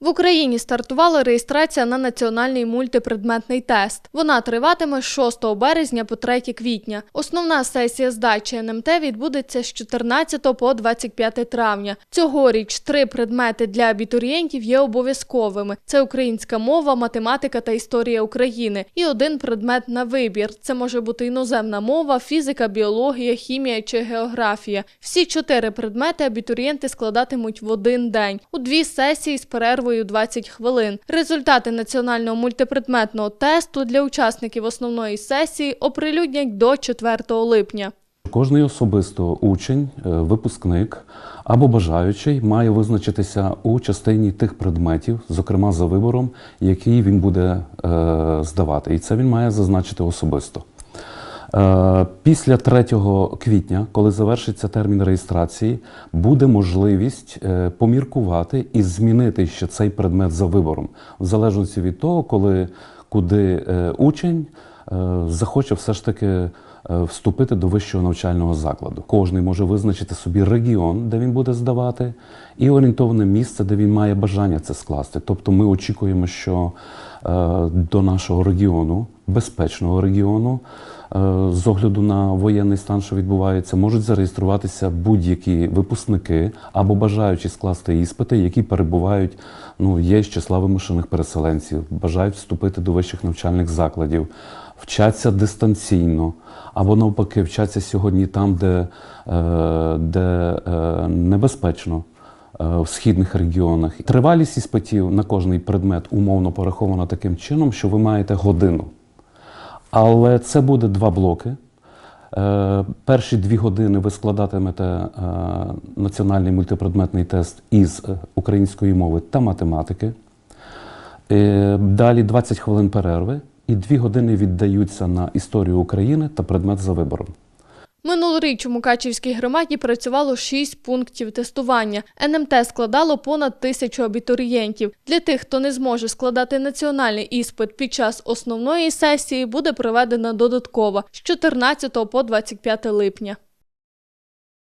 В Україні стартувала реєстрація на національний мультипредметний тест. Вона триватиме з 6 березня по 3 квітня. Основна сесія здачі НМТ відбудеться з 14 по 25 травня. Цьогоріч три предмети для абітурієнтів є обов'язковими: це українська мова, математика та історія України. І один предмет на вибір. Це може бути іноземна мова, фізика, біологія, хімія чи географія. Всі чотири предмети абітурієнти складатимуть в один день у дві сесії з перервою 20 хвилин. Результати національного мультипредметного тесту для учасників основної сесії оприлюднять до 4 липня. Кожний особисто учень, е, випускник або бажаючий має визначитися у частині тих предметів, зокрема за вибором, який він буде е, здавати. І це він має зазначити особисто. Е, Після 3 квітня, коли завершиться термін реєстрації, буде можливість е, поміркувати і змінити ще цей предмет за вибором, в залежності від того, коли куди е, учень захоче все ж таки вступити до вищого навчального закладу. Кожний може визначити собі регіон, де він буде здавати, і орієнтоване місце, де він має бажання це скласти. Тобто ми очікуємо, що до нашого регіону, безпечного регіону, з огляду на воєнний стан, що відбувається, можуть зареєструватися будь-які випускники або бажаючі скласти іспити, які перебувають, ну є з числа вимушених переселенців, бажають вступити до вищих навчальних закладів, вчаться дистанційно, або навпаки, вчаться сьогодні там, де, е, де е, небезпечно. е, В східних регіонах тривалість іспитів на кожний предмет умовно порахована таким чином, що ви маєте годину. Але це буде два блоки. Е, Перші дві години ви складатимете е, національний мультипредметний тест із е, української мови та математики. Далі 20 хвилин перерви, і дві години віддаються на історію України та предмет за вибором. Минулоріч у Мукачівській громаді працювало 6 пунктів тестування. НМТ складало понад тисячу абітурієнтів. Для тих, хто не зможе складати національний іспит під час основної сесії, буде проведена додаткова з 14 по 25 липня.